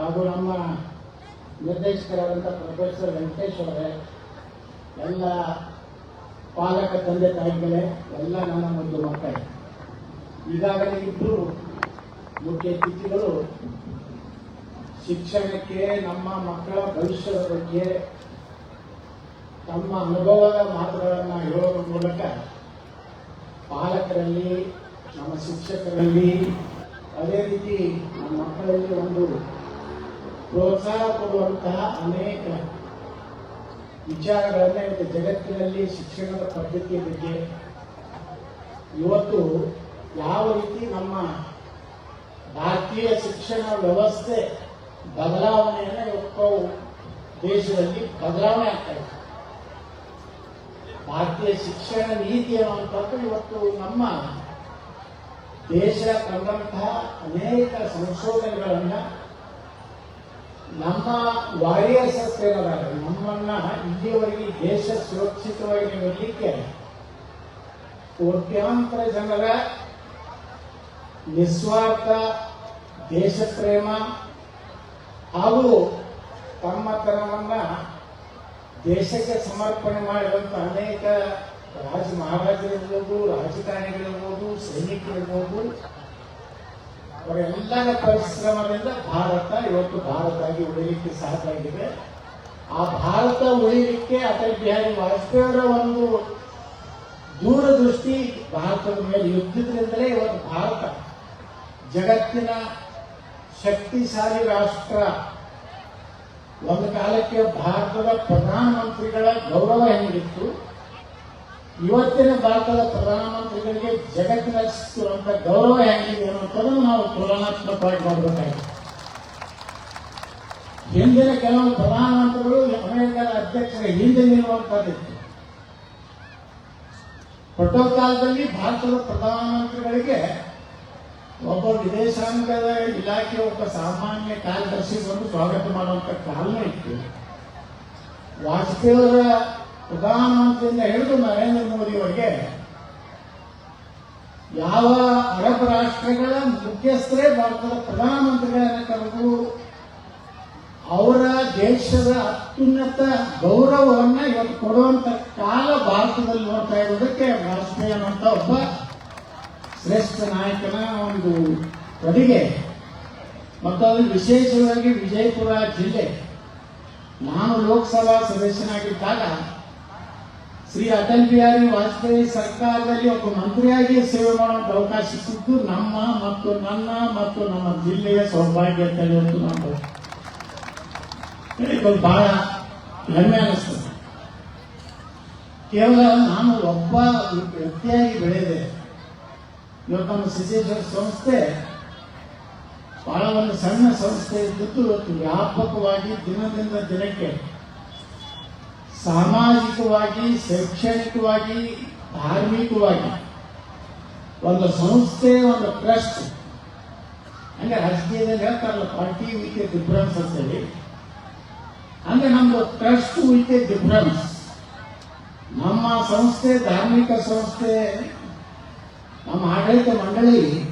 ಹಾಗೂ ನಮ್ಮ ನಿರ್ದೇಶಕರಾದಂಥ ಪ್ರೊಫೆಸರ್ ವೆಂಕಟೇಶ್ ಅವರೇ, ಎಲ್ಲ ಪಾಲಕ ತಂದೆ ತಾಯಿಗಳೇ, ಎಲ್ಲ ನನ್ನ ಒಂದು ಮಕ್ಕಳೇ ಈಗಾಗಲೇ ಇಬ್ಬರು ಮುಖ್ಯ ಅತಿಥಿಗಳು ಶಿಕ್ಷಣಕ್ಕೆ, ನಮ್ಮ ಮಕ್ಕಳ ಭವಿಷ್ಯದ ಬಗ್ಗೆ ತಮ್ಮ ಅನುಭವದ ಮಾತುಗಳನ್ನು ಹೇಳೋದ್ರ ಮೂಲಕ ಪಾಲಕರಲ್ಲಿ, ನಮ್ಮ ಶಿಕ್ಷಕರಲ್ಲಿ, ಅದೇ ರೀತಿ ನಮ್ಮ ಮಕ್ಕಳಲ್ಲಿ ಒಂದು ಪ್ರೋತ್ಸಾಹ ಕೊಡುವಂತಹ ಅನೇಕ ವಿಚಾರಗಳನ್ನ ಇವತ್ತು ಜಗತ್ತಿನಲ್ಲಿ ಶಿಕ್ಷಣದ ಪದ್ಧತಿಯ ಬಗ್ಗೆ ಇವತ್ತು ಯಾವ ರೀತಿ ನಮ್ಮ ಭಾರತೀಯ ಶಿಕ್ಷಣ ವ್ಯವಸ್ಥೆ ಬದಲಾವಣೆಯನ್ನ ಇವತ್ತು ದೇಶದಲ್ಲಿ ಬದಲಾವಣೆ ಆಗ್ತಾ ಇದೆ. ಭಾರತೀಯ ಶಿಕ್ಷಣ ನೀತಿ ಅನ್ನುವಂಥದ್ದು ಇವತ್ತು ನಮ್ಮ ದೇಶ ಕಂಡಂತಹ ಅನೇಕ ಸಂಶೋಧನೆಗಳನ್ನ ನಮ್ಮ ವಾರಿಯರ್ಸ್ ಏನದಾರೆ ನಮ್ಮನ್ನ ಇಲ್ಲಿಯವರೆಗೆ ದೇಶ ಸುರಕ್ಷಿತವಾಗಿ ಇರಲಿಕ್ಕೆ ಕೋಟ್ಯಾಂತರ ಜನರ ನಿಸ್ವಾರ್ಥ ದೇಶ ಪ್ರೇಮ ಹಾಗೂ ತಮ್ಮತನವನ್ನ ದೇಶಕ್ಕೆ ಸಮರ್ಪಣೆ ಮಾಡಿದಂಥ ಅನೇಕ ರಾಜ ಮಹಾರಾಜರಿರ್ಬೋದು, ರಾಜಕಾರಣಿಗಳಿರ್ಬೋದು, ಸೈನಿಕರಿರ್ಬೋದು ಅವರೆಲ್ಲರ ಪರಿಶ್ರಮದಿಂದ ಭಾರತ ಇವತ್ತು ಭಾರತ ಆಗಿ ಉಳಿಲಿಕ್ಕೆ ಆಗಿದೆ. ಆ ಭಾರತ ಉಳಿಲಿಕ್ಕೆ ಅಟಲ್ ಬಿಹಾರಿ ವಾಜಪೇಯಿ ಅವರ ಒಂದು ದೂರದೃಷ್ಟಿ ಭಾರತದ ಮೇಲೆ ಯುದ್ಧದಿಂದಲೇ ಇವತ್ತು ಭಾರತ ಜಗತ್ತಿನ ಶಕ್ತಿಶಾಲಿ ರಾಷ್ಟ್ರ. ಒಂದು ಕಾಲಕ್ಕೆ ಭಾರತದ ಪ್ರಧಾನಮಂತ್ರಿಗಳ ಗೌರವ ಹೆಂಗಿತ್ತು? ಇವತ್ತಿನ ಭಾರತದ ಪ್ರಧಾನಮಂತ್ರಿಗಳಿಗೆ ಜಗತ್ತಿನ ಸಿಕ್ಕಿರುವಂತ ಗೌರವ ಹೇಗಿದೆ ಅನ್ನೋದನ್ನು ನಾವು ತುಲನಾತ್ಮಕವಾಗಿ ನೋಡಬೇಕಾಗಿದೆ. ಹಿಂದಿನ ಕೆಲವು ಪ್ರಧಾನಮಂತ್ರಿಗಳು ಅಮೆರಿಕದ ಅಧ್ಯಕ್ಷರ ಹಿಂದೆ ನಿಲ್ಲುವಂತಹದ್ದಿತ್ತು ಕಾಲದಲ್ಲಿ ಭಾರತದ ಪ್ರಧಾನಮಂತ್ರಿಗಳಿಗೆ ಒಬ್ಬ ವಿದೇಶಾಂಗದ ಇಲಾಖೆ, ಒಬ್ಬ ಸಾಮಾನ್ಯ ಕಾರ್ಯದರ್ಶಿ ಬಂದು ಸ್ವಾಗತ ಮಾಡುವಂತ ಕಾಲನೇ ಇತ್ತು. ವಾಜಪೇಯಿ ಅವರ ಪ್ರಧಾನಮಂತ್ರಿಯಿಂದ ಹಿಡಿದು ನರೇಂದ್ರ ಮೋದಿ ಅವರಿಗೆ ಯಾವ ಅರಬ್ ರಾಷ್ಟ್ರಗಳ ಮುಖ್ಯಸ್ಥರೇ ಭಾರತದ ಪ್ರಧಾನಮಂತ್ರಿಗಳನ್ನ ಕರೆದು ಅವರ ದೇಶದ ಅತ್ಯುನ್ನತ ಗೌರವವನ್ನು ಇವತ್ತು ಕೊಡುವಂತ ಕಾಲ ಭಾರತದಲ್ಲಿ ನೋಡ್ತಾ ಇರೋದಕ್ಕೆ ವಾಜಪೇಯಿ ಅನ್ನುವಂಥ ಒಬ್ಬ ಶ್ರೇಷ್ಠ ನಾಯಕನ ಒಂದು ಕೊಡುಗೆ. ಮತ್ತು ಅದು ವಿಶೇಷವಾಗಿ ವಿಜಯಪುರ ಜಿಲ್ಲೆ. ನಾನು ಲೋಕಸಭಾ ಸದಸ್ಯನಾಗಿದ್ದಾಗ ಶ್ರೀ ಅಟಲ್ ಬಿಹಾರಿ ವಾಜಪೇಯಿ ಸರ್ಕಾರದಲ್ಲಿ ಒಬ್ಬ ಮಂತ್ರಿಯಾಗಿ ಸೇವೆ ಮಾಡುವಂತ ಅವಕಾಶ ಸಿಕ್ಕು. ನಮ್ಮ ಮತ್ತು ನನ್ನ ಮತ್ತು ನಮ್ಮ ಜಿಲ್ಲೆಯ ಸೌಭಾಗ್ಯ ಅಂತ ಹೇಳುವಂತ ನಾವು ಇದು ಬಹಳ ಹೆಮ್ಮೆ ಅನಿಸ್ತದೆ. ಕೇವಲ ನಾನು ಒಬ್ಬ ವ್ಯಕ್ತಿಯಾಗಿ ಬೆಳೆದೆ. ಇವತ್ತು ನಮ್ಮ ಸಿದ್ದೇಶ್ವರ ಸಂಸ್ಥೆ ಬಹಳ ಒಂದು ಸಣ್ಣ ಸಂಸ್ಥೆ ಇದ್ದಿದ್ದು ಇವತ್ತು ವ್ಯಾಪಕವಾಗಿ ದಿನದಿಂದ ದಿನಕ್ಕೆ ಸಾಮಾಜಿಕವಾಗಿ, ಶೈಕ್ಷಣಿಕವಾಗಿ, ಧಾರ್ಮಿಕವಾಗಿ, ಒಂದು ಸಂಸ್ಥೆ, ಒಂದು ಟ್ರಸ್ಟ್. ಅಂದ್ರೆ ರಾಜಕೀಯದಲ್ಲಿ ಹೇಳ್ತಾರಲ್ಲ, ಪಾರ್ಟಿ ವಿತ್ ಎ ಡಿಫರೆನ್ಸ್ ಅಂತೇಳಿ. ಅಂದ್ರೆ ನಮ್ದು ಟ್ರಸ್ಟ್ ವಿತ್ ಎ ಡಿಫರೆನ್ಸ್. ನಮ್ಮ ಸಂಸ್ಥೆ, ಧಾರ್ಮಿಕ ಸಂಸ್ಥೆ, ನಮ್ಮ ಆಡಳಿತ ಮಂಡಳಿ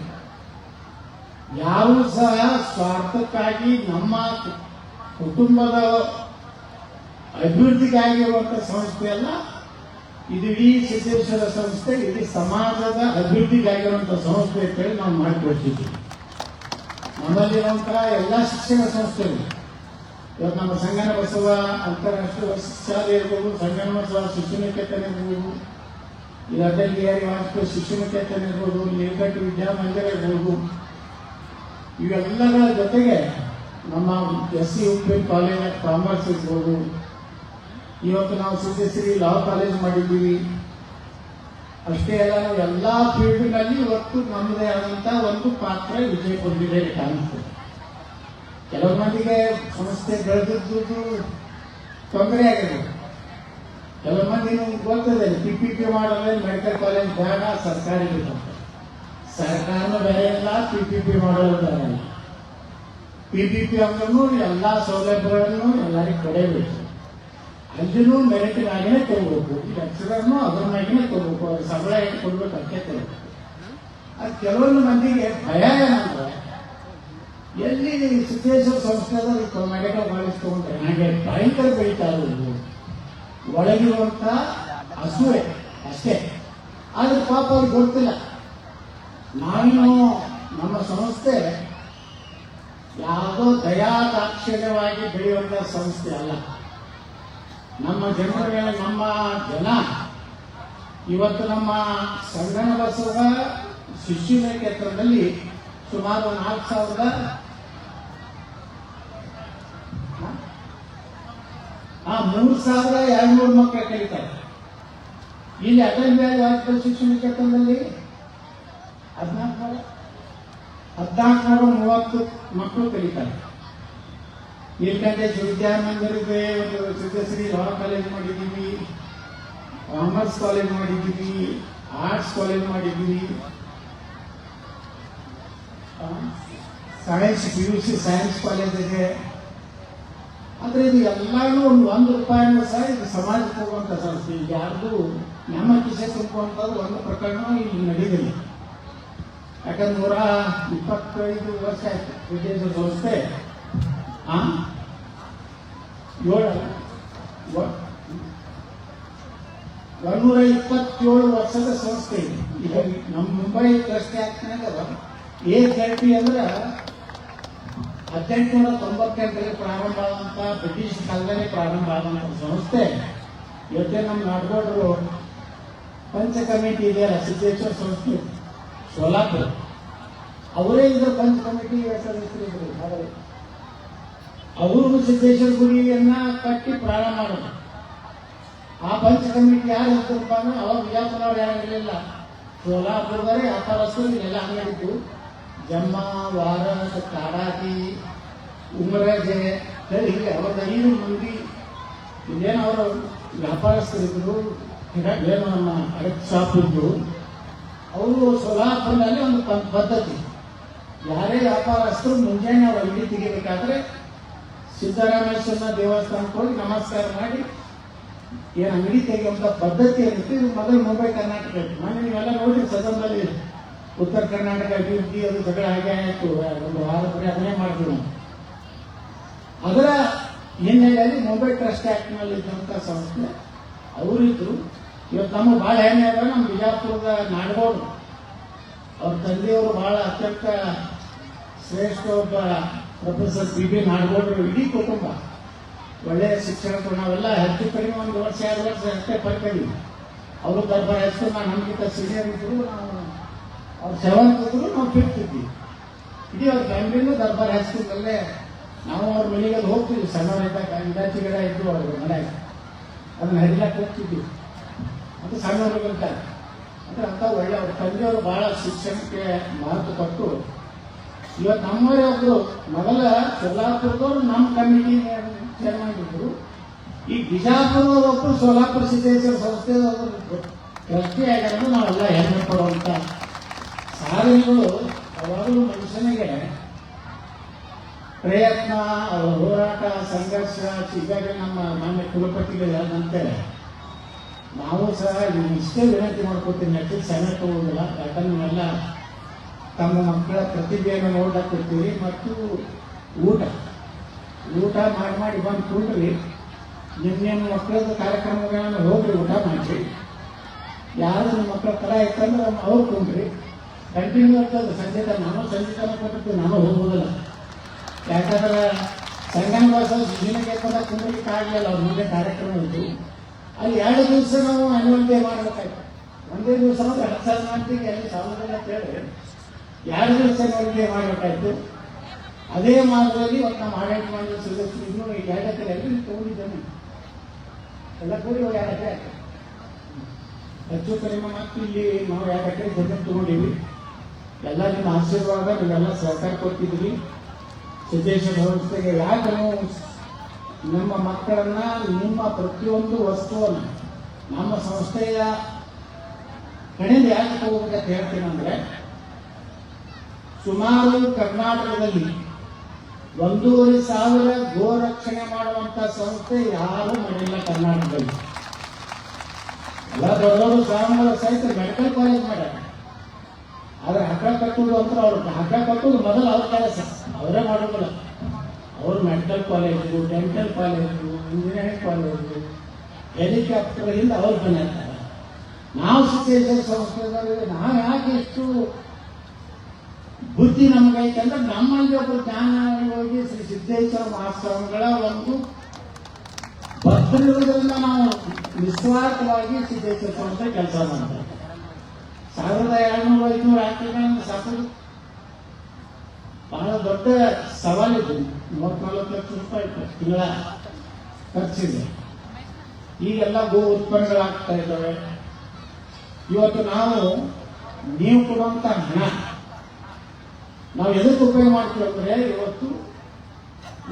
ಯಾರು ಸಹ ಸ್ವಾರ್ಥಕ್ಕಾಗಿ ನಮ್ಮ ಕುಟುಂಬದ ಅಭಿವೃದ್ಧಿಗಾಗಿ ಇರುವಂತ ಸಂಸ್ಥೆ ಅಲ್ಲ, ಇದು ಇಡೀ ಸಿದ್ದೇಶ್ವರ ಸಂಸ್ಥೆ, ಇಡೀ ಸಮಾಜದ ಅಭಿವೃದ್ಧಿಗಾಗಿರುವಂಥ ಸಂಸ್ಥೆ ಅಂತೇಳಿ ನಾವು ಮಾಡಿಕೊಡ್ತಿದ್ವಿ. ನಮ್ಮಲ್ಲಿರುವಂತಹ ಎಲ್ಲ ಶಿಕ್ಷಣ ಸಂಸ್ಥೆಗಳು. ಇವತ್ತು ನಮ್ಮ ಸಂಗನ ಬಸವ ಅಂತಾರಾಷ್ಟ್ರೀಯ ಶಾಲೆ ಇರ್ಬೋದು ಸಂಗನ ಬಸವ ಶಿಕ್ಷಣ ಕೇತನ ಇರ್ಬೋದು, ಇಲ್ಲಿ ಅಟಲ್ ಬಿಹಾರಿ ವಾಜಪೇಯಿ ಶಿಕ್ಷಣ ಕೇತನ ಇರ್ಬೋದು ನೀಲಕಂಠ ವಿದ್ಯಾಮಂದಿರ ಇರ್ಬೋದು. ಇವೆಲ್ಲದರ ಜೊತೆಗೆ ನಮ್ಮ S C U P college of commerce ಇರ್ಬೋದು ಇವತ್ತು ನಾವು ಸಿದ್ಧಶ್ರೀ ಲಾ ಕಾಲೇಜ್ ಮಾಡಿದ್ದೀವಿ. ಅಷ್ಟೇ ಅಲ್ಲ, ನಾವು ಎಲ್ಲ ಫೀಲ್ಡ್ನಲ್ಲಿ ಇವತ್ತು ನಮ್ಮದೇ ಆದಂತ ಒಂದು ಪಾತ್ರ ವಿಜಯ ಹೊಂದಿದೆ ಕಾಣಿಸ್ತದೆ ಕೆಲವು ಮಂದಿಗೆ ಸಂಸ್ಥೆ ಬೆಳೆದಿದ್ದು ತೊಂದರೆ ಆಗಿದೆ. ಕೆಲವು ಮಂದಿ ನಿಮ್ಗೆ ಗೊತ್ತದೆ ಪಿ ಪಿ ಪಿ ಮಾಡಲ್ಲ ಮೆಡಿಕಲ್ ಕಾಲೇಜ್ ಬೇಡ, ಸರ್ಕಾರಿ ಸರ್ಕಾರನ ಬೇರೆ ಇಲ್ಲ ಪಿ ಪಿ ಪಿ ಮಾಡೋದು ಬೇರೆ ಪಿ ಪಿ ಪಿ ಅಂದ್ರೂ ಎಲ್ಲ ಸೌಲಭ್ಯಗಳನ್ನು ಎಲ್ಲರಿಗೂ ಕೊಡಬೇಕು ಅಲ್ಲಿನೂ ಮೆರಿಟ್ಗಾಗಿನೇ ತಗೋಬೇಕು ಲೆಕ್ಚರರ್ನು ಅದ್ರನ್ನಾಗಿನೇ ತಗೋಬೇಕು ಅವ್ರ ಸಂಬಳ ಏನು ಕೊಡ್ಬೇಕು ಅದಕ್ಕೆ ತಗೋಬೇಕು ಅದು ಕೆಲವೊಂದು ಮಂದಿಗೆ ಭಯ ಏನಂದ್ರೆ, ಎಲ್ಲಿ ಸಿದ್ದೇಶ್ವರ ಸಂಸ್ಥೆದಲ್ಲಿ ಕರ್ನಾಟಕ ಕಾಲೇಜ್ ತಗೊಂಡ್ರೆ ನನಗೆ ಭಯಂಕರ ಬೆಳೀತಾ ಇರೋದು. ಒಳಗಿರುವಂತ ಹಸುವೆ ಅಷ್ಟೇ. ಆದ್ರೆ ಪಾಪ ಅವ್ರಿಗೆ ಗೊತ್ತಿಲ್ಲ. ನಾನು ನಮ್ಮ ಸಂಸ್ಥೆ ಯಾವುದೋ ದಯಾದಾಕ್ಷಿಣ್ಯವಾಗಿ ಬೆಳೆಯುವಂತ ಸಂಸ್ಥೆ ಅಲ್ಲ. ನಮ್ಮ ಜನರಿಗೆ ನಮ್ಮ ಜನ. ಇವತ್ತು ನಮ್ಮ ಸಂಘನ ಬಸವ ಶಿಶುವಿನ ಕ್ಷೇತ್ರದಲ್ಲಿ ಸುಮಾರು ನಾಲ್ಕು ಸಾವಿರದ ಆ ಮೂರು ಸಾವಿರ ಎರಡು ನೂರು ಮಕ್ಕಳು ಕಲಿತಾರೆ. ಇಲ್ಲಿ ಅಟಲ್ ಬಿಹಾರಿ ವಾಜಪೇಯಿ ಶಿಕ್ಷಣ ಕ್ಷೇತ್ರದಲ್ಲಿ ಹದಿನಾಲ್ಕು ಹದಿನಾಲ್ಕು ನೂರ ಮೂವತ್ತು ಮಕ್ಕಳು ಕಲಿತಾರೆ. ನೀಲಕಂಠೇಶ್ ವಿದ್ಯಾಮಂದಿರಕ್ಕೆ ಒಂದು ಸಿದ್ಧಶ್ರೀ ಲಾ ಕಾಲೇಜ್ ಮಾಡಿದ್ದೀವಿ ಕಾಮರ್ಸ್ ಕಾಲೇಜ್ ಮಾಡಿದ್ದೀವಿ ಆರ್ಟ್ಸ್ ಕಾಲೇಜ್ ಮಾಡಿದ್ದೀವಿ. Science P U C science college ಇದೆ. ಅಂದ್ರೆ ಇದು ಎಲ್ಲಾನು ಒಂದು ಒಂದು ರೂಪಾಯಿನೂ ಸಹ ಇದು ಸಮಾಜಕ್ಕೆ ಹೋಗುವಂತ ಸಂಸ್ಥೆ. ಈಗ ಯಾರ್ದು ನಮ್ಮ ಕಿಸೆ ತುಂಬುವಂಥದ್ದು ಒಂದು ಪ್ರಕರಣ ಇಲ್ಲಿ ನಡೆದಿಲ್ಲ. ಯಾಕಂದ್ರೆ ನೂರ ಇಪ್ಪತ್ತೈದು ವರ್ಷ ಆಯ್ತು ವಿದೇಶ ಸಂಸ್ಥೆ. ಆ ಏಳು. ಒ- ಒಂದೂರ ಇಪ್ಪತ್ತೇಳು ವರ್ಷದ ಸಂಸ್ಥೆ. ಇದೆ ಈಗ ನಮ್ಮ ಮುಂಬೈ ಟ್ರಸ್ಟ್ ಆಕ್ಟ್ನಾಗ ಎ ಥೆರಪಿ ಅಂದ್ರೆ ಹದಿನೆಂಟುನೂರ ತೊಂಬತ್ತೆಂಟರಲ್ಲಿ ಪ್ರಾರಂಭ ಆದಂತ ಬ್ರಿಟಿಷ್ ಕಾಲದಲ್ಲಿ ಪ್ರಾರಂಭ ಆದಂತ ಸಂಸ್ಥೆ. ಇವತ್ತೇ ನಮ್ಮ ನಾಡಗೌಡರು ಪಂಚ ಕಮಿಟಿ ಇದೆ ಸಿದ್ದೇಶ್ವರ ಸಂಸ್ಥೆ. ಸೋಲಾಪುರ. ಅವರೇ ಇದ್ರ ಪಂಚ ಕಮಿಟಿ ಸದಸ್ಯರಿದ್ರು. ಅವರು ಸಿದ್ದೇಶ್ವರ ಗುಡಿಯನ್ನ ಕಟ್ಟಿ ಪ್ರಾರಂಭ ಮಾಡೋದು ಆ ಪಂಚ ಕಮಿಟಿ ಯಾರು ಇರ್ತಪ್ಪ ಅಂದ್ರೆ ಅವಾಗ ವಿಜಯಪುರವ್ರು ಯಾರು ಇರಲಿಲ್ಲ. ಸೋಲಾಪುರದವರೇ ವ್ಯಾಪಾರಸ್ಥರು ಇಲ್ಲೆಲ್ಲ ಹಂಗಿದ್ದು ಜಮ್ಮ ವಾರಸ್ ಕಾಡಾತಿ ಉಮರಾಜೆ ಹೀಗೆ ಅವಾಗ ಐದು ಮಂದಿ ಇಲ್ಲೇನು ಅವರು ವ್ಯಾಪಾರಸ್ಥರಿದ್ರು ಏನು ನಮ್ಮ ಅಡಕ್ ಶಾಪ್ ಇದ್ರು, ಅವರು ಸೋಲಾಪುರದಲ್ಲಿ ಒಂದು ಪದ್ಧತಿ. ಯಾರೇ ವ್ಯಾಪಾರಸ್ಥರು ಮುಂಜಾನೆ ಅವ್ರ ಅಂಗಡಿ ತೆಗಿಬೇಕಾದ್ರೆ ಸಿದ್ದರಾಮೇಶ್ವರನ ದೇವಸ್ಥಾನಕ್ಕೆ ಹೋಗಿ ನಮಸ್ಕಾರ ಮಾಡಿ, ಏನು ಅಂಗಡಿ ತೆಗೆಯುವಂತ ಪದ್ಧತಿ ಇರುತ್ತೆ ಇದು ಮೊದಲು ಮುಂಬೈ ಕರ್ನಾಟಕ ಇತ್ತು. ಮೊನ್ನೆ ನೀವೆಲ್ಲ ನೋಡಿ ಸದನದಲ್ಲಿ ಉತ್ತರ ಕರ್ನಾಟಕ ಅಭಿವೃದ್ಧಿ ಅದು ಜಗಳ ಹಾಗೆ ಆಯಿತು. ಒಂದು ವಾರ ಬರೀ ಅದನ್ನೇ ಮಾಡಿದ್ರು. ಅದರ ಹಿನ್ನೆಲೆಯಲ್ಲಿ ಮುಂಬೈ ಟ್ರಸ್ಟ್ ಆಕ್ಟ್ನಲ್ಲಿ ಇದ್ದಂತ ಸಂಸ್ಥೆ, ಅವರಿದ್ರು. ಇವತ್ತು ನಮ್ಮ ಭಾಳ ಹೆಮ್ಮೆ ಅದ, ನಮ್ಮ ಬಿಜಾಪುರದ ನಾಡಗೌಡರು. ಅವ್ರ ತಂದೆಯವರು ಬಹಳ ಅತ್ಯಂತ ಶ್ರೇಷ್ಠ ಒಬ್ಬ ಪ್ರೊಫೆಸರ್ ಬಿ ಬಿ ನಾಡಗೌಡರು ಇಡೀ ಕುಟುಂಬ ಒಳ್ಳೆಯ ಶಿಕ್ಷಣ ಕೊಡೋಣ ನಾವೆಲ್ಲ ಹೆಚ್ಚು ಕಡಿಮೆ ಒಂದು ವರ್ಷ, ಎರಡು ವರ್ಷ ಅಷ್ಟೇ ಪಡ್ಕೊಂಡ್ವಿ ಅವರು ದರ್ಬಾರ್ ಹೆಚ್ಚು ನಾನು ನಮ್ಗಿಂತ ಸೀನಿಯರ್ ಇದ್ರು ನಾವು ಅವ್ರು ಸೆವೆಂತ್ ಇದ್ರು, ನಾವು ಫಿಫ್ತ್ ಇದ್ವಿ. ಇಡೀ ಅವ್ರ ಫ್ಯಾಮಿಲಿನೂ ದರ್ಬಾರ್ ಹೆಚ್ಚಿದ್ದಲ್ಲೇ ನಾವು ಅವ್ರ ಮನೆಗೆ ಹೋಗ್ತೀವಿ ಸಣ್ಣವರಿದ್ದಾಗ ಇಲಾಚಿ ಗಿಡ ಇದ್ದು ಅವ್ರ ಮನೆಯಾಗ ಅದನ್ನ ಹರಿಲಾಕ್ ಹೋಗ್ತಿದ್ವಿ. ಅದು ಸಣ್ಣವ್ರಿಗಂತ. ಅಂದ್ರೆ ಅಂತ ಒಳ್ಳೆ ಅವ್ರ ತಂದೆಯವರು ಬಹಳ ಶಿಕ್ಷಣಕ್ಕೆ ಮಹತ್ವ ಕೊಟ್ಟು ಇವತ್ತು ನಮ್ಮವರೇ ಒಬ್ರು. ಮೊದಲ ಸೋಲಾಪುರದವರು ನಮ್ಮ ಕಮಿಟಿ ಚೇರ್ಮನ್ ಇದ್ರು ಈ ಬಿಜಾಪುರದವರೊಬ್ಬರು ಸೋಲಾಪುರ ಸಿದ್ದೇಶ್ವರ ಸಂಸ್ಥೆಯವರು ಟ್ರಸ್ಟಿ ಆಗಿರೋದು ನಾವೆಲ್ಲ ಹೆಮ್ಮೆ ಪಡುವಂತ ಸಾಧನೆಗಳು ಯಾವಾಗಲೂ ಮನುಷ್ಯನಿಗೆ ಪ್ರಯತ್ನ, ಅವರ ಹೋರಾಟ, ಸಂಘರ್ಷ ಈಗಾಗಲೇ ನಮ್ಮ ಮಾನ್ಯ ಕುಲಪತಿಗಳು ಹೇಳಿದಂತೆ ನಾವು ಸಹ ಇಷ್ಟೇ ವಿನಂತಿ ಮಾಡ್ಕೊತೀನಿ ಸಣ್ಣ ಸಮಯ ತಗೊಳ್ಳೋದಿಲ್ಲ ಯಾಕಂದ್ರೆ ನಾವೆಲ್ಲ ತಮ್ಮ ಮಕ್ಕಳ ಪ್ರತಿಭೆಯನ್ನು ನೋಡಕ್ ಕೊಡ್ತೀವಿ ಮತ್ತು ಊಟ. ಊಟ ಮಾಡಿ ಮಾಡಿ ಬಂದು ಕೂಡ್ರಿ ನಿಮ್ಮ ನಿಮ್ಮ ಕಾರ್ಯಕ್ರಮಗಳನ್ನು ಹೋಗ್ರಿ ಊಟ ಮಾಡಿ ಯಾರು ನಿಮ್ಮ ಮಕ್ಕಳ ಕಲ ಇತ್ತಂದ್ರೆ ಅವ್ರು ಕುಂಡ್ರಿ ಕಂಟಿನ್ಯೂ ಇರ್ತದೆ. ಸಂಜೆ ನಾನು ಸಂಜೆ ತನಕ ಕೊಟ್ಟಿರ್ತೀವಿ ನಾನು ಹೋಗೋದಿಲ್ಲ ಯಾಕಂದ್ರೆ ಸಂಗಮ ವಾಸ ದಿನಕ್ಕೆ ಎತ್ತದ ಕುಂಡ್ಲಿಕ್ಕೆ ಆಗಲಿಲ್ಲ. ಅವ್ರ ಮುಂದೆ ಕಾರ್ಯಕ್ರಮ ಇತ್ತು. ಅಲ್ಲಿ ಎರಡು ದಿವಸ ನಾವು ಅನ್ವಲ್ ಡೇ ಮಾಡ್ಬೇಕಾಯ್ತು. ಒಂದೇ ದಿವಸ ಅಂದ್ರೆ ಹತ್ತು ಸಾವಿರ ಮಾಡ್ತೀವಿ. ಅಲ್ಲಿ ಸಾವಿರದಲ್ಲ ಎರಡು ಅನ್ವಲ್ ಡೇ ಮಾಡಬೇಕಾಯ್ತು ಅದೇ ಮಾರ್ಗದಲ್ಲಿ ಇವತ್ತು ನಮ್ಮ ಆಡಳಿತ ಮಾಡಿದ ಸದಸ್ಯರು ಇನ್ನೂ ಈಗ ಎರಡು ಎಕರೆ ಎಲ್ಲಿ ತಗೊಂಡಿದ್ದೇನೆ ಎಲ್ಲ ಕೂಡಿ ಇವಾಗ ಆಯ್ತು. ಹೆಚ್ಚು ಕಡಿಮೆ ಮತ್ತು ಇಲ್ಲಿ ನಾವು ಎರಡು ಎಕರೆ ಜಮೀನು ತಗೊಂಡಿವಿ ಎಲ್ಲ ನಿಮ್ಮ ಆಶೀರ್ವಾದ, ನೀವೆಲ್ಲ ಸಹಕಾರ ಕೊಟ್ಟಿದ್ರಿ ಸಿದ್ದೇಶ್ವರ ವ್ಯವಸ್ಥೆಗೆ ಯಾಕೆ ನಾವು ನಮ್ಮ ಮಕ್ಕಳನ್ನ, ನಿಮ್ಮ ಪ್ರತಿಯೊಂದು ವಸ್ತುವನ್ನು ನಮ್ಮ ಸಂಸ್ಥೆಯ ಕಡೆಯಿಂದ ಯಾಕೆ ತಗೋಬೇಕಂತ ಹೇಳ್ತೀನಿ ಅಂದ್ರೆ ಸುಮಾರು ಕರ್ನಾಟಕದಲ್ಲಿ ಒಂದೂವರೆ ಸಾವಿರ ಗೋ ರಕ್ಷಣೆ ಮಾಡುವಂತ ಸಂಸ್ಥೆ ಯಾರು ಮಾಡಿಲ್ಲ ಕರ್ನಾಟಕದಲ್ಲಿ. ಎಲ್ಲ ದೊಡ್ಡವರು ದೊಡ್ಡ ಸ್ವಾಮಿಗಳ ಸಹಿತ ಮೆಡಿಕಲ್ ಕಾಲೇಜ್ ಮಾಡ್ಯಾರ. ಆದ್ರೆ ಹಗ್ಗ ಕಟ್ಟುವುದು ಅಂತ ಅವ್ರು ಹಗ್ಗ ಕಟ್ಟುವುದು ಮೊದಲು ಅವ್ರ ಕೆಲಸ. ಅವರೇ ಮಾಡೋದಿಲ್ಲ ಅವರು medical college, dental college, engineering college helicopter ಇಂದ ಅವ್ರು ಬಂದಿರ್ತಾರೆ. ನಾವು ಸಿದ್ದೇಶ್ವರ ಸಂಸ್ಥೆದಲ್ಲಿ ನಾವು ಯಾಕೆ ಎಷ್ಟು ಬುದ್ಧಿ ನಮಗೈತೆ ಅಂದ್ರೆ ನಮ್ಮಲ್ಲಿ ಒಬ್ಬರು ಜ್ಞಾನವಾಗಿ ಶ್ರೀ ಸಿದ್ದೇಶ್ವರ ಮಹಾಸ್ವಾಮಿಗಳ ಒಂದು ಭದ್ರಿರುವುದರಿಂದ ನಾವು ನಿಸ್ವಾರ್ಥವಾಗಿ ಸಿದ್ದೇಶ್ವರ ಸ್ವಾಮಿ ಕೆಲಸ ಮಾಡ್ತಾರೆ. ಸಾವಿರದ ಎರಡ್ನೂರ ಐದುನೂರು ಆಟಗಳನ್ನು ಸಾಕೋದು ಬಹಳ ದೊಡ್ಡ ಸವಾಲಿದೆ ಮೂವತ್ನಾಲ್ಕು ಲಕ್ಷ ರೂಪಾಯಿ ತಿಂಗಳ ಖರ್ಚಿದೆ. ಈಗೆಲ್ಲ ಗೋ ಉತ್ಪನ್ನಗಳಾಗ್ತಾ ಇದ್ದಾವೆ. ಇವತ್ತು ನಾವು, ನೀವು ಕೊಡುವಂತ ಹಣ ನಾವು ಎದಕ್ಕೆ ಉಪಯೋಗ ಮಾಡ್ತೀವಿ ಇವತ್ತು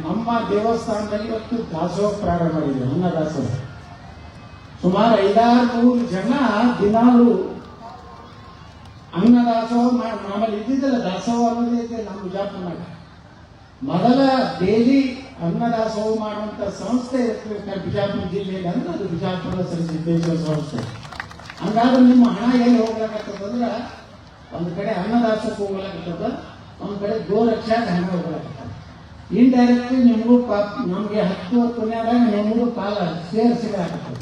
ನಮ್ಮ ದೇವಸ್ಥಾನದಲ್ಲಿ ಇವತ್ತು ದಾಸೋಹ ಪ್ರಾರಂಭ ಮಾಡಿದೆ ಅನ್ನ ದಾಸೋಹ. ಸುಮಾರು ಐದಾರು ನೂರು ಜನ ದಿನಾಲು ಅನ್ನ ದಾಸೋಹ ಮಾಡಿ ನಮ್ಮಲ್ಲಿ ಇದ್ದಿದ್ದಲ್ಲ ದಾಸೋಹ ಅನ್ನೋದೇ ಇದೆ, ನಮ್ಮ ಬಿಜಾಪುರನಾಗ ಮೊದಲ ಡೈಲಿ ಅನ್ನ ದಾಸೋಹ ಮಾಡುವಂತ ಸಂಸ್ಥೆ ಬಿಜಾಪುರ ಜಿಲ್ಲೆಯಲ್ಲಿ ಅಂದ್ರೆ ಅದು ಬಿಜಾಪುರದ ಸಿದ್ದೇಶ್ವರ ಸಂಸ್ಥೆ. ಹಂಗಾದ್ರೆ ನಿಮ್ಮ ಹಣ ಏನು ಹೋಗ್ಲಾಕತ್ತದಂದ್ರೆ ಒಂದು ಕಡೆ ಅನ್ನದಾಸಕ್ಕೆ ಹೋಗ್ಲಕತ್ತದ ಒಂದ್ ಕಡೆ ಗೋರಕ್ಷಾಗ ಹಣ ಹೋಗ್ಲಕತ್ತದ ಇಂಡೈರೆಕ್ಟ್ಲಿ ನಿಮಗೂ ಪಾಪ, ನಮಗೆ ಹತ್ತು ಪುಣ್ಯದಾಗ ನಿಮಗೂ ಪಾಲ ಸೇರ್ ಸಿಗಲಾಕತ್ತದ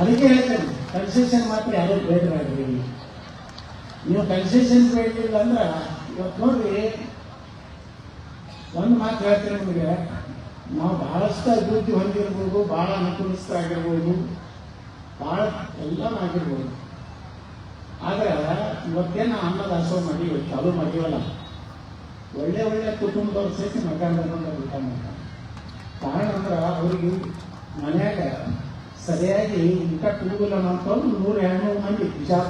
ಅದಕ್ಕೆ ಹೇಳ್ತೇನೆ ಕನ್ಸೆಷನ್ ಮಾತ್ರ ಯಾರು ಬೇಡಬೇಡ್ರಿ ನೀವು ಕನ್ಸೆಷನ್ ಬೇಡಲಿಲ್ಲ ಅಂದ್ರೆ ಇವತ್ತು ನೋಡ್ರಿ, ಒಂದು ಮಾತು ಹೇಳ್ತೀನಿ ನಿಮಗೆ. ನಾವು ಬಹಳಷ್ಟು ಅಭಿವೃದ್ಧಿ ಹೊಂದಿರ್ಬೋದು, ಬಹಳ ಅನುಕೂಲಿಸ್ತರಾಗಿರ್ಬೋದು ಬಹಳ ಎಲ್ಲ ಆಗಿರ್ಬೋದು. ಆದರೆ ಇವತ್ತೇನು ಅನ್ನ ದಾಸೋಹ ಮಾಡಿ ಚಾಲೂ ಮಾಡಿವಲ್ಲ? ಒಳ್ಳೆ ಒಳ್ಳೆ ಕುಟುಂಬದವ್ರು ಸಹಿತ ಮಕಾಂಡ ಊಟ ಮಾಡ್ತಾರೆ. ಕಾರಣ ಅಂದ್ರೆ ಅವ್ರಿಗೆ ಮನ್ಯಾಗ ಸರಿಯಾಗಿ ಊಟ ಕುಡುಗಿಲ್ಲ ಅಂತಂದು ನೂರ ಎರಡ್ನೂರು ಮಂದಿ ವಿಚಾರ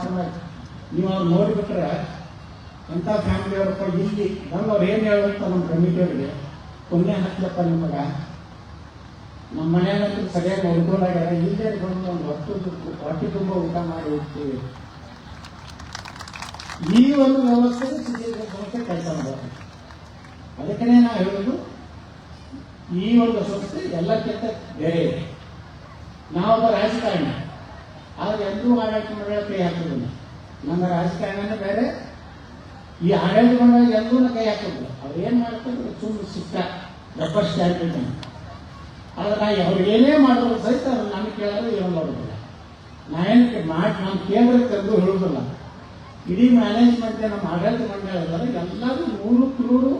ನೀವು ಅವ್ರು ನೋಡಿಬಿಟ್ರೆ ಅಂಥ ಫ್ಯಾಮಿಲಿ ಅವ್ರಪ್ಪ ಇಲ್ಲಿ ಬಂದು ಅವ್ರು ಏನು ಹೇಳುವಂತ ನಮ್ಮ ಕಮಿಟಿಯವ್ರಿಗೆ ಪುಣ್ಯ ಹಾಕ್ಲಪ್ಪ ನಿಮಗೆ ನಮ್ಮ ಮನೆಯಲ್ಲಿ ಸರಿಯಾಗಿ ನೋಡ್ಕೊಂಡಾಗ ಇಲ್ಲೇ ಬಂದು ಒಂದು ಹೊತ್ತು ಹೊಟ್ಟೆ ತುಂಬ ಊಟ ಮಾಡಿ ಹೋಗ್ತೀವಿ. ಈ ಒಂದು ವ್ಯವಸ್ಥೆ ಸಂಸ್ಥೆ ಕೆಲಸ ಮಾಡಬೇಕು. ಅದಕ್ಕೆ ನಾವು ಹೇಳೋದು, ಈ ಒಂದು ಸಂಸ್ಥೆ ಎಲ್ಲಕ್ಕಿಂತ ಬೇರೆ ಇದೆ. ನಾವೊಬ್ಬ ರಾಜಕಾರಣಿ. ಆದ್ರೆ ಎಲ್ಲರೂ ಆಡಳಿತ ಮಂಡಳಿ ಕೈ ಹಾಕೋದಿಲ್ಲ. ನಮ್ಮ ರಾಜಕಾರಣನೇ ಬೇರೆ, ಈ ಆಡಳಿತ ಮಂಡಳಿ ಎಲ್ಲರೂ ಕೈ ಹಾಕೋದಿಲ್ಲ. ಅವ್ರು ಏನ್ ಮಾಡ್ತಾರೆ ಸುಮ್ಮನೆ ಸಿಕ್ಕ, ರಬ್ಬರ್ ಸ್ಟ್ಯಾಂಡ್ ಆದ್ರೆ ಅವ್ರು ಏನೇ ಮಾಡೋದು ಸಹಿತ ಅವ್ರು ನಾನು ಕೇಳೋದು ಏನು ಮಾಡೋದಿಲ್ಲ. ನಾ ಏನಕ್ಕೆ ಮಾಡಿ ನಮ್ಮ ಕೇಂದ್ರಕ್ಕೆ ಕರೆದು ಹೇಳೋದಿಲ್ಲ. ಇಡೀ ಮ್ಯಾನೇಜ್ಮೆಂಟ್ ನಮ್ಮ ಆಡಳಿತ ಮಂಡಳಿ ಎಲ್ಲರೂ ನೂರಕ್ಕೆ ನೂರು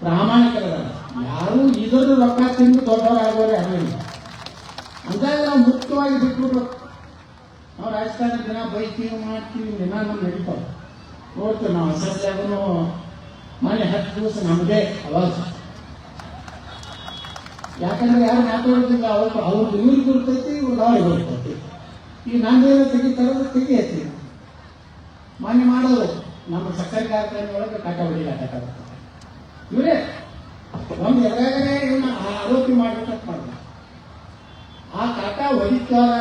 ಪ್ರಾಮಾಣಿಕರಿದ್ದಾರೆ ಯಾರು ಇದ್ರದ್ದು ರೊಕ್ಕ ತಿಂದು ದೊಡ್ಡವರಾಗೋರು ಯಾರು ಇಲ್ಲ. ಅಂದಾಗ ನಾವು ಮುಕ್ತವಾಗಿ ಬಿಟ್ಬಿಟ್ರು. ನಾವು ರಾಜಕಾರಣ ದಿನ ಬೈತೀವಿ, ಮಾಡ್ತೀವಿ ದಿನ ನಮ್ಮ ನಡೀತಾವೆ ನೋಡ್ತೀವಿ ನಾವು ಅಸೆಂಬ್ಲಿಯಾಗೂ ಮೊನ್ನೆ ಹತ್ತು ದಿವಸ ನಮ್ಮದೇ ಅವಾಗ. ಯಾಕಂದ್ರೆ ಯಾರು ಮಾತಾಡೋದಿಲ್ಲ ಅವ್ರು ಅವ್ರದ್ದು ಇವ್ರಿಗೆ ಗುರ್ತೈತಿ ಇವ್ರದ್ದು ಅವ್ರಿಗೆ ಗುರ್ತೈತಿ ಈಗ ನಂದೇನೋ ತೆಗಿತಾರ ತೆಗಿಯತ್ತಿ ಮೊನ್ನೆ ಮಾಡೋದು ನಮ್ಮ ಸಕ್ಕರೆ ಕಾರ್ಖಾನೆ ಒಳಗೆ ಕಾಟ ಹೊಡಿಲಾಟ ಇವರೇ, ಒಂದು ಇವನ್ನ ಆರೋಪಿ ಮಾಡ್ಬೇಕಂತ ಆ ಕಾಟ ಹೊಡಿತಾರ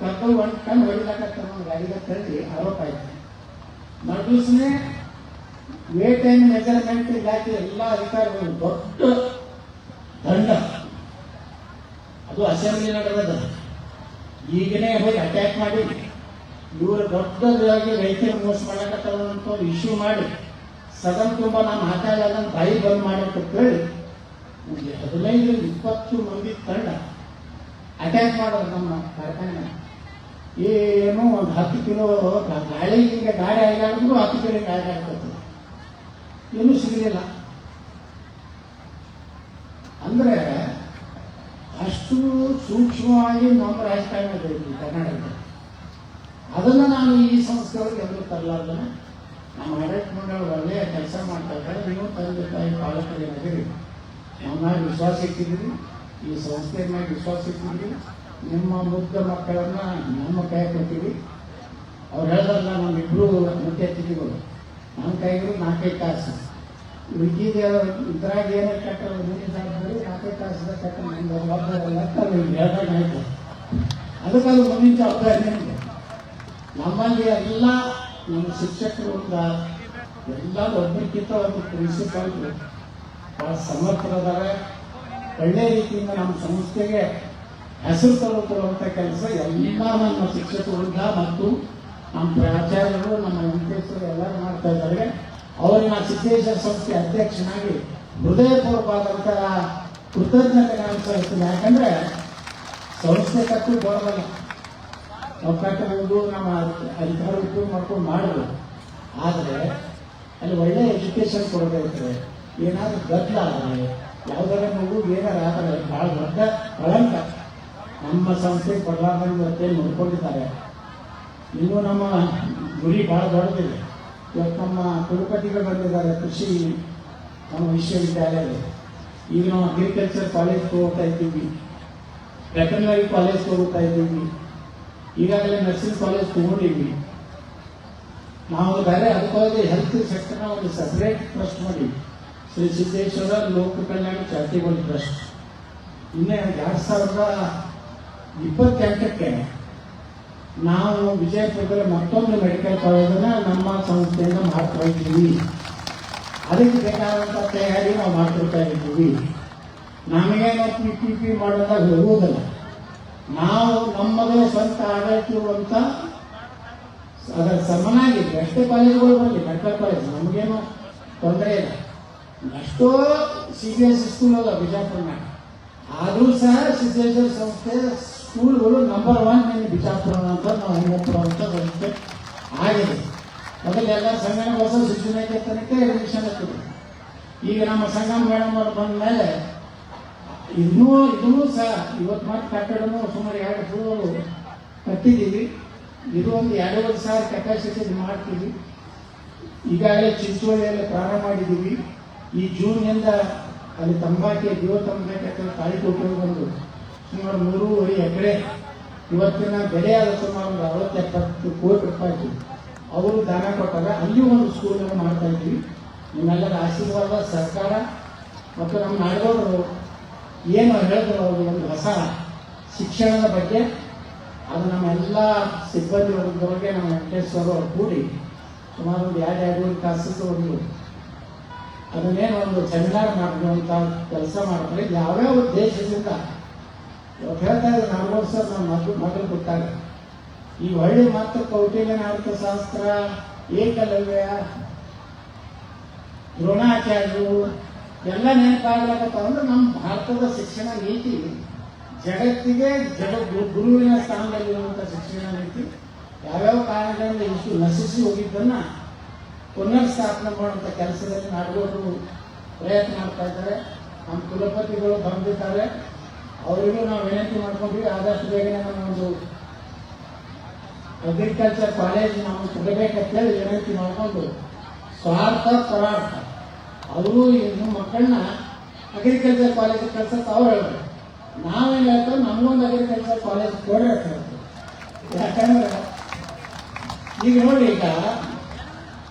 ಕರ್ಕೊಂಡು ಒಂದು ಕಣ್ಣು ಹೊಡಿಲಾಕತ್ತ ಒಂದು ಗಾಡಿಗೆ ತಳ್ಳಿ ಆರೋಪ ಆಯ್ತು ಮರುದಿವ್ಸನೇ ವೇಟ್ ಟೈಮ್ ಮೆಜರ್ಮೆಂಟ್ ಇಲಾಖೆ ಎಲ್ಲ ಅಧಿಕಾರಿಗಳು ದೊಡ್ಡ ದಂಡ ಅದು ಅಸೆಂಬ್ಲಿ ನಡೆದ ಈಗನೇ ಹೋಗಿ ಅಟ್ಯಾಕ್ ಮಾಡಿ ಇವರು ದೊಡ್ಡದಾಗಿ ರೈತರು ಮೋಸ ಮಾಡಕತ್ತಾರ ಅಂತ ಇಶ್ಯೂ ಮಾಡಿ ಸದನ್ ತುಂಬ ನಾನು ಆಚಾರ್ಯ ಬಾಯಿ ಬಂದ್ ಒಂದು ಹದಿನೈದು, ಇಪ್ಪತ್ತು ಮಂದಿ ತಂಡ ಅಟ್ಯಾಕ್ ಮಾಡೋದು ನಮ್ಮ ಕಾರ್ಖಾನೆ. ಏನು ಒಂದು ಹತ್ತು ಕಿಲೋ ಗಾಳಿ ಹಿಂಗೆ ಗಾಡಿ ಆಗಾಡಿದ್ರು ಹತ್ತು ಕಿಲೋ ಗಾಡಿ ಆಗ್ತದೆ ಏನೂ ಸಿಗಲಿಲ್ಲ. ಅಂದ್ರೆ ಅಷ್ಟು ಸೂಕ್ಷ್ಮವಾಗಿ ನಮ್ಮ ರಾಜಕಾರಣ ಕರ್ನಾಟಕದಲ್ಲಿ. ಅದನ್ನು ನಾನು ಈ ಸಂಸ್ಕಾರಕ್ಕೆ ಎಲ್ಲರೂ ತರಲಾರ್ದನೆ ನಮ್ಮ ಆಡಳಿತ ಮಂಡಳ ಒಳ್ಳೆಯ ಕೆಲಸ ಮಾಡ್ತಾ ಇದ್ದಾರೆ. ನೀವು ತಂದೆ ತಾಯಿ ಪಾಲಕರೇನಾಗಿರಿ ನಮ್ಮ ವಿಶ್ವಾಸ ಇಟ್ಟಿದ್ದೀರಿ. ಈ ಸಂಸ್ಥೆಯ ಮೇಲೆ ವಿಶ್ವಾಸ ಇಟ್ಟಿದ್ದೀರಿ. ನಿಮ್ಮ ಮುಗ್ಧ ಮಕ್ಕಳನ್ನ ನಮ್ಮ ಕೈ ಕೊಟ್ಟಿವಿ ಅವ್ರು ಹೇಳಿದ್ರಲ್ಲ ನಮ್ಮಿಬ್ರು ಮುಖ್ಯ ಅತಿಥಿಗಳು. ನಮ್ಮ ಕೈಗಳು ನಾಲ್ಕೈದು ತಾಸು. ಉಳಿದ ಇದ್ರಾಗ ಏನೇ ಕಟ್ಟ ಮೂರು ನಾಲ್ಕೈದು ತಾಸದ ಕಟ್ಟ ನಮ್ದು ಅವ್ರಿಗೆ ಹೇಳ್ದಾಗ ಆಯ್ತು. ಅದಕ್ಕೆ ಅದು ಮುಂದಿನ ಜವಾಬ್ದಾರಿ ನಮ್ಮಲ್ಲಿ ಎಲ್ಲ ನಮ್ಮ ಶಿಕ್ಷಕರು ಕೂಡ ಎಲ್ಲ ಒಬ್ಬರಿಗಿಂತ ಒಂದು ಪ್ರಿನ್ಸಿಪಾಲ್ ಬಹಳ ಸಮರ್ಥರದಾರೆ. ಒಳ್ಳೆ ರೀತಿಯಿಂದ ನಮ್ಮ ಸಂಸ್ಥೆಗೆ ಹೆಸರು ತರುತ್ತಿರುವಂಥ ಕೆಲಸ ಎಲ್ಲ ನಮ್ಮ ಶಿಕ್ಷಕರಿಂದ ಮತ್ತು ನಮ್ಮ ಪ್ರಾಚಾರ್ಯರು, ನಮ್ಮ ವೆಂಕಟೇಶ್ವರ ಎಲ್ಲರೂ ಮಾಡ್ತಾ ಇದ್ದಾರೆ. ಅವರಿಗೆ ನಾನು ಸಿದ್ದೇಶ್ವರ ಸಂಸ್ಥೆ ಅಧ್ಯಕ್ಷನಾಗಿ ಹೃದಯಪೂರ್ವಕವಾದಂತಹ ಕಾಣಿಸ್ತಾ ಇರ್ತೀನಿ ಯಾಕಂದ್ರೆ ಸಂಸ್ಥೆ ಕಟ್ಟು ಬರೋದಲ್ಲ ನಾವು ನಮ್ಮ ಅಧಿಕಾರ ಉಪಯೋಗ ಮಾಡ್ಕೊಂಡು ಮಾಡಲ್ಲ. ಆದರೆ ಅಲ್ಲಿ ಒಳ್ಳೆ ಎಜುಕೇಶನ್ ಕೊಡಬೇಕು ಏನಾದರೂ ಗದ್ದಲ ಆದರೆ ಯಾವುದಾದ್ರೆ ಮಗು ಏನಾರ ಆದರೆ ಭಾಳ ದೊಡ್ಡ ಕಳಂಕ ನಮ್ಮ ಸಂಸ್ಥೆ ಬದಲಾವಣೆ ಮತ್ತೆ ನೋಡ್ಕೊಂಡಿದ್ದಾರೆ. ಇನ್ನೂ ನಮ್ಮ ಗುರಿ ಭಾಳ ದೊಡ್ಡದಿದೆ. ಇವತ್ತು ನಮ್ಮ ಕುಲಪತಿಗಳು ಬಂದಿದ್ದಾರೆ ಕೃಷಿ ನಮ್ಮ ವಿಶ್ವವಿದ್ಯಾಲಯ ಈಗ ನಾವು ಅಗ್ರಿಕಲ್ಚರ್ ಕಾಲೇಜ್ ಹೋಗ್ತಾ ಇದ್ದೀವಿ. ವೆಟರ್ನರಿ ಕಾಲೇಜ್ ಹೋಗ್ತಾ ಇದ್ದೀವಿ. ಈಗಾಗಲೇ ನರ್ಸಿಂಗ್ ಕಾಲೇಜ್ ತಗೊಂಡಿದ್ವಿ ನಾವು ಬೇರೆ ಅದಕ್ಕಾಗಿ ಹೆಲ್ತ್ ಸೆಕ್ಟರ್ನ ಒಂದು ಸಪ್ರೇಟ್ ಟ್ರಸ್ಟ್ ಮಾಡಿ ಶ್ರೀ ಸಿದ್ದೇಶ್ವರ ಲೋಕ ಕಲ್ಯಾಣ ಚಾರಿಟೇಬಲ್ ಟ್ರಸ್ಟ್ ಇನ್ನೇ ಎರಡು ಸಾವಿರದ ಇಪ್ಪತ್ತೆಂಟಕ್ಕೆ ನಾವು ವಿಜಯಪುರದಲ್ಲಿ ಮತ್ತೊಂದು ಮೆಡಿಕಲ್ ಕಾಲೇಜನ್ನು ನಮ್ಮ ಸಂಸ್ಥೆಯಿಂದ ಮಾಡ್ತಾ ಇದ್ದೀವಿ. ಅದಕ್ಕೆ ಬೇಕಾದಂಥ ತಯಾರಿ ನಾವು ಮಾಡ್ಕೊಳ್ತಾ ಇದ್ದೀವಿ. ನಮಗೇನೋ ಪಿ ಪಿ ಪಿ ಮಾಡೋದಾಗ ಹೋಗುವುದಿಲ್ಲ ನಾವು ನಮ್ಮದೇ ಸ್ವಂತ ಆಡಳಿತ ಅದರ ಸಮನಾಗಿದೆ ಎಷ್ಟೇ ಕಾಲೇಜುಗಳು ಬರಲಿ ಮೆಡಿಕಲ್ ಕಾಲೇಜ್ ನಮಗೇನು ತೊಂದರೆ ಇಲ್ಲ. ಎಷ್ಟೋ ಸಿ ಬಿ ಎಸ್ ಸ್ಕೂಲ್ ಅಲ್ಲ ಬಿಜಾಪುರ ಆದರೂ ಸಹ ಸಿದ್ದೇಶ್ವರ ಸಂಸ್ಥೆ ಸ್ಕೂಲ್ಗಳು ನಂಬರ್ ಒನ್ ಇನ್ ಬಿಜಾಪುರ ಅಂತ ನಾವು ಹೆಂಗಪುರ ಅಂತ ಸಂಸ್ಥೆ ಆಗಿದೆ. ಮೊದಲೆಲ್ಲ ಸಂಗಮ ಹೊಸ ಶಿಕ್ಷಣಕ್ಕೆ ತನಕ ಅಡ್ಮಿಷನ್ ಆಗ್ತದೆ ಈಗ ನಮ್ಮ ಸಂಗಮ ಮೇಡಮ್ ಅವ್ರು ಬಂದ ಮೇಲೆ ಇನ್ನೂ ಇದನ್ನು ಸಹ ಇವತ್ತು ಮಾತ್ರ ಕಟ್ಟಡನೂ ಸುಮಾರು ಎರಡು ಫ್ಲೋರು ಕಟ್ಟಿದ್ದೀವಿ. ಇದು ಒಂದು ಎರಡೂವರೆ ಸಾವಿರ ಕೆಪಾಸಿಟಿ ಮಾಡ್ತೀವಿ. ಈಗಾಗಲೇ ಚಿಂಚೋಳಿಯಲ್ಲಿ ಪ್ರಾರಂಭ ಮಾಡಿದ್ದೀವಿ. ಈ ಜೂನ್ನಿಂದ ಅಲ್ಲಿ ತಂಬಾಕಿ, ಜೀವ ತಂಬಾಕಿ ತಾಳಿಕೋಟೆ ಬಂದು ಸುಮಾರು ಮೂರುವರೆ ಎಕರೆ ಇವತ್ತಿನ ಬೆಲೆ ಆದ ಸುಮಾರು ಒಂದು ಅರವತ್ತು ಎಪ್ಪತ್ತು ಕೋಟಿ ರೂಪಾಯಿ ಅವರು ದಾನ ಕೊಟ್ಟಾಗ ಅಲ್ಲಿ ಒಂದು ಸ್ಕೂಲನ್ನು ಮಾಡ್ತಾ ಇದ್ವಿ. ನಿಮ್ಮೆಲ್ಲರ ಆಶೀರ್ವಾದ ಸರ್ಕಾರ ಮತ್ತು ನಮ್ಮ ನಾಡಗೌಡರು ಏನು ಹೇಳಿದ್ರು ಅವರು ಒಂದು ಹೊಸ ಶಿಕ್ಷಣದ ಬಗ್ಗೆ? ಅದು ನಮ್ಮೆಲ್ಲ ಸಿಬ್ಬಂದಿ ವರ್ಗದವರಿಗೆ, ನಮ್ಮ ವೆಂಕಟೇಶ್ವರ ಅವರು ಕೂಡಿ ಸುಮಾರು ಒಂದು ಎರಡು ಎರಡೂವರೆ ತಾಸಿಗೆ ಒಂದು ಅದನ್ನೇನು ಒಂದು ಸೆಮಿನಾರ್ ಮಾಡುವಂತ ಕೆಲಸ ಮಾಡಿದ್ರೆ ಯಾವ್ಯಾವ ದೇಶದಿಂದ ಇವತ್ತು ಹೇಳ್ತಾ ಇದ್ದಾರೆ ನಾಲ್ಕು ಸರ್ ನಮ್ಮ ಮಗು ಮಗಳು ಕೊಟ್ಟಾಗ ಈ ಹೊಳ್ಳಿ ಮತ್ತು ಕೌಟಿಲ್ಯನ ಅರ್ಥಶಾಸ್ತ್ರ ಏಕಲವ್ಯ, ದ್ರೋಣಾಚಾರ್ಯರು ಎಲ್ಲ ನೆನಪಾಗ್ಲಕತ್ತಾವ ಅಂದ್ರೆ ನಮ್ಮ ಭಾರತದ ಶಿಕ್ಷಣ ನೀತಿ, ಜಗತ್ತಿಗೆ ಜಗ ಗುರುವಿನ ಸ್ಥಾನದಲ್ಲಿರುವಂಥ ಶಿಕ್ಷಣ ನೀತಿ, ಯಾವ್ಯಾವ ಕಾರಣಗಳಿಂದ ಇಷ್ಟು ನಶಿಸಿ ಹೋಗಿದ್ದನ್ನ ಪುನರ್ ಸ್ಥಾಪನೆ ಮಾಡುವಂಥ ಕೆಲಸದಲ್ಲಿ ನಾಡಗೌಡರು ಪ್ರಯತ್ನ ಮಾಡ್ತಾ ಇದ್ದಾರೆ. ನಮ್ಮ ಕುಲಪತಿಗಳು ಬಂದಿದ್ದಾರೆ. ಅವರಿಗೂ ನಾವು ವಿನಂತಿ ಮಾಡ್ಕೊಂಡ್ವಿ. ಆದಷ್ಟು ಬೇಗನೆ ನಮ್ಮೊಂದು ಅಗ್ರಿಕಲ್ಚರ್ ಕಾಲೇಜ್ ನಾವು ಕೊಡಬೇಕಂತೇಳಿ ವಿನಂತಿ ಮಾಡಿಕೊಂಡು ಸ್ವಾರ್ಥ ಪರಾರ್ಥ ಅವರು ನಮ್ಮ ಮಕ್ಕಳನ್ನ ಅಗ್ರಿಕಲ್ಚರ್ ಕಾಲೇಜ್ ಕಳ್ಸಕ್ಕೆ ಅವ್ರು ಹೇಳ್ತಾರೆ ನಾವೇನು ಹೇಳ್ತೇವೆ? ನಮಗೊಂದು ಅಗ್ರಿಕಲ್ಚರ್ ಕಾಲೇಜ್ ಕೊಡ್ರಿ ಯಾಕಂದ್ರೆ ಈಗ ನೋಡಿ ಈಗ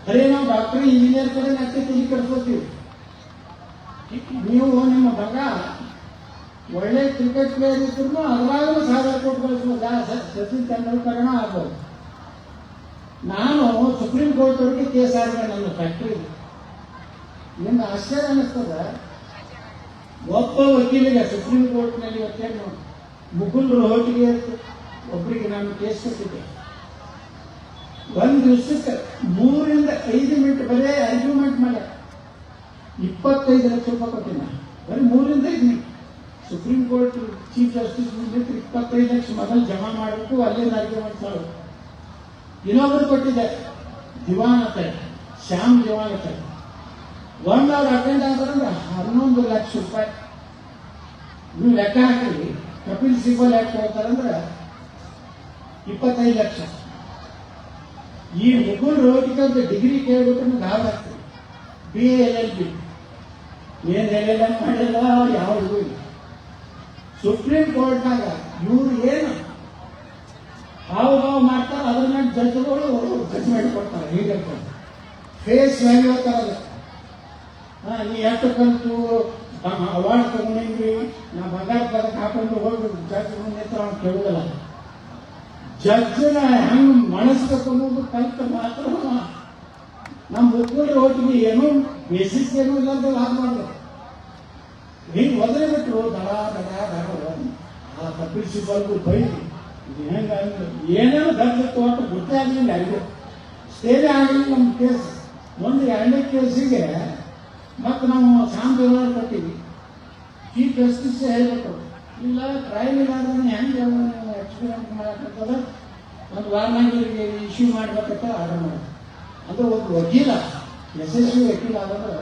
ಬರೀ ನಾವು ಡಾಕ್ಟರ್ ಇಂಜಿನಿಯರ್ ಕಡೆ ನಕ್ಕೆ ತಿಳಿ ಕಟ್ಕೋತೀವಿ ನೀವು ನಿಮ್ಮ ಮಗ ಒಳ್ಳೆ ಕ್ರಿಕೆಟ್ ಪ್ಲೇಯರ್ ಇದ್ರು ಅದರಾಗಲೂ ಸಾವಿರ ಕೋಟಿ ಸ- ಸಚಿನ್ ತೆಂಡೂಲ್ಕರ್ನ ಆಗ್ಬೋದು. ನಾನು ಸುಪ್ರೀಂ ಕೋರ್ಟ್ ಅವರಿಗೆ ಕೇಸ್ ಆಗಿದೆ ನನ್ನ ಫ್ಯಾಕ್ಟ್ರಿ ನಿಮ್ಗೆ ಆಶ್ಚರ್ಯ ಅನ್ನಿಸ್ತದ? ಒಬ್ಬ ವಕೀಲಿಗೆ ಸುಪ್ರೀಂ ಕೋರ್ಟ್ನಲ್ಲಿ ಇವತ್ತೇನು ಮುಕುಲ್ ರೋಹಟಿಗೆ ಒಬ್ಬರಿಗೆ ನಾನು ಕೇಸ್ ಕೊಟ್ಟಿದ್ದೆ. ಒಂದು ದಿವಸಕ್ಕೆ ಮೂರಿಂದ ಐದು ಮಿನಿಟ್ ಬರೇ ಆರ್ಗ್ಯುಮೆಂಟ್ ಮಾಡ್ಯಾರ ಇಪ್ಪತ್ತೈದು ಲಕ್ಷ ರೂಪಾಯಿ ಕೊಟ್ಟಿನ ಬರೀ ಮೂರಿಂದ ಐದು minute supreme court chief justice ಮುಂದಿಟ್ಟು ಇಪ್ಪತ್ತೈದು ಲಕ್ಷ ಮೊದಲು ಜಮಾ ಮಾಡಬೇಕು ಅಲ್ಲಿಂದ ಆರ್ಗ್ಯುಮೆಂಟ್ ಮಾಡಬೇಕು ಇನ್ನೊಬ್ರು ಕೊಟ್ಟಿದ್ದೆ, ದಿವಾನತೆ, ಶ್ಯಾಮ್ ದಿವಾನತೆ. ಒನ್ ಅವರ್ ಅಟೆಂಡ್ ಆದ್ರಂದ್ರೆ ಹನ್ನೊಂದು ಲಕ್ಷ ರೂಪಾಯಿ. ನೀವು ಲೆಕ್ಕ ಹಾಕಿರಿ. ಕಪಿಲ್ ಸಿಬಲ್ ಯಾಕೆ ಕೊಡ್ತಾರಂದ್ರೆ ಇಪ್ಪತ್ತೈದು ಲಕ್ಷ. ಈ ಮುಗುಲ್ ರೋಗಿಗೆ ಡಿಗ್ರಿ ಕೇಳ್ಬಿಟ್ರೆ ನಮ್ಗೆ ಆಗ್ತದೆ. B L L B. ಏನ್ ಎಲ್ ಎಲ್ ಎಂ ಮಾಡಿಲ್ಲ ಯಾವ್ದು ಇಲ್ಲ. ಸುಪ್ರೀಂ ಕೋರ್ಟ್ನಾಗ ಇವ್ರು ಏನು ಹಾವು ಹಾವು ಮಾಡ್ತಾರೆ ಮೇಲೆ ಜಡ್ಜ್ಗಳು ಜಡ್ಜ್ಮೆಂಟ್ ಕೊಡ್ತಾರೆ, ಹೀಗೆ ಫೇಸ್ ವ್ಯಾಲ್ಯೂ ಅಂತಾರಲ್ಲ. ಹಾ ನೀ ಎಷ್ಟು ಕಂತು ಅವಾರ್ಡ್ ತಗೊಂಡಿದ್ರಿ ನಾ ಬಂಗಾರ ಪದಕ ಹಾಕೊಂಡು ಹೋಗ್ಬಿಟ್ಟು ಜಡ್ಜ್ ಮುಂದೆ ಅವ್ನು ಕೇಳುವುದಿಲ್ಲ ಜಡ್ಜ್ನ ಹೆಂಗ್ ಮನಸ್ಬೇಕು ಅನ್ನೋದು ಕಲ್ತ ಮಾತ್ರ. ನಮ್ಮ ಮುಖ್ಯಮಂತ್ರಿ ಒಟ್ಟಿಗೆ ಏನೂ ಬೇಸಿಸ್ ಏನೂ ಅಂತ ಲಾಭ ಮಾಡಿದ್ರು ಹಿಂಗ್ ಒದರಿ ಬಿಟ್ರು ದಡ ದಡ ದಡ. ಆ ತಪ್ಪಿಸಿ ಬಂದು ಇದು ಹೆಂಗ ಏನೇನು ಗದ್ದತ್ತು ತೋಟ ಗೊತ್ತೇ ಆಗಲಿಲ್ಲ ಯಾರಿಗೂ ಸ್ಟೇಜ್ ಆಗಲಿಲ್ಲ ನಮ್ಮ ಕೇಸ್. ಒಂದು ಎರಡನೇ ಕೇಸಿಗೆ ಮತ್ತೆ ನಾವು ಶಾಂತ ಕೊಟ್ಟಿವಿ ಚೀಫ್ ಜಸ್ಟಿಸ್ ಹೇಳ್ಬಿಟ್ಟು ಇಲ್ಲ ಟ್ರಯಲ್ ಇಲ್ಲಾದ್ರೆ ಹೆಂಗೆ ಎಕ್ಸ್ಪೀರಿಯನ್ಸ್ ಮಾಡಕ್ಕಂತದ ಒಂದು ವಾರನಾಗಿರಿಗೆ ಇಶ್ಯೂ ಮಾಡ್ಬೇಕಂತ ಆರ್ಡರ್ ಮಾಡಿ ಅದು ಒಂದು ವಕೀಲ ಯಶಸ್ವಿ ವಕೀಲ ಆದ್ರೆ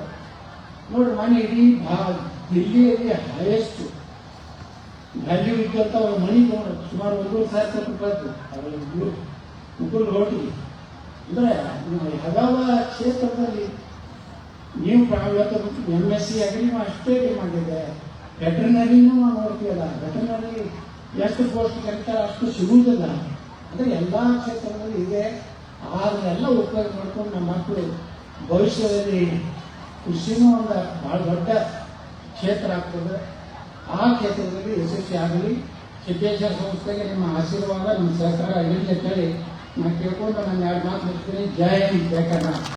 ನೋಡಿ ಮನೆ ಇಡೀ ಭಾ ದಿಲ್ಲಿಯಲ್ಲಿ ಹೈಯೆಸ್ಟ್ ವ್ಯಾಲ್ಯೂ ಇದ್ದಂಥ ಅವ್ರ ಮನಿ ತೊಗೊಂಡು ಸುಮಾರು ಒಂದೂವರೆ ಸಾವಿರ ಕೋಟಿ ರೂಪಾಯಿ ಅವರು ಮುಗುಲ್ ರೋಡ್ಗೆ ಅಂದರೆ ನೀವು ಯಾವ್ಯಾವ ಕ್ಷೇತ್ರದಲ್ಲಿ ನೀವು ಇವತ್ತು ಎಂ ಎಸ್ ಸಿ ಅಗ್ರಿ ಅಷ್ಟೇ ಮಾಡಿದೆ ವೆಟರ್ನರಿನೂ ನಾವು ನೋಡ್ತೀವಲ್ಲ ವೆಟರ್ನರಿ ಎಷ್ಟು ಪೋಸ್ಟ್ ಕರೀತಾರೆ ಅಷ್ಟು ಸಿಗುವುದಿಲ್ಲ ಅಂದರೆ ಎಲ್ಲ ಕ್ಷೇತ್ರದಲ್ಲಿ ಇದೆ. ಅದನ್ನೆಲ್ಲ ಉಪಯೋಗ ಮಾಡ್ಕೊಂಡು ನಮ್ಮ ಮಕ್ಕಳು ಭವಿಷ್ಯದಲ್ಲಿ ಕೃಷಿನೂ ಒಂದು ಭಾಳ ದೊಡ್ಡ ಕ್ಷೇತ್ರ ಆಗ್ತದೆ. ಆ ಕ್ಷೇತ್ರದಲ್ಲಿ ಯಶಸ್ವಿ ಆಗಲಿ. ಸಿದ್ದೇಶ್ವರ ಸಂಸ್ಥೆಗೆ ನಿಮ್ಮ ಆಶೀರ್ವಾದ, ನಿಮ್ಮ ಸಹಕಾರ ಇರಲಿ ಅಂತೇಳಿ ನಾನು ಕೇಳ್ಕೊಂಡು ನಾನು ಎರಡು ಮಾತು ಹೇಳ್ತೀನಿ. ಜಯ ಹಿಂದ್, ಜೈ ಕರ್ನಾಟಕ.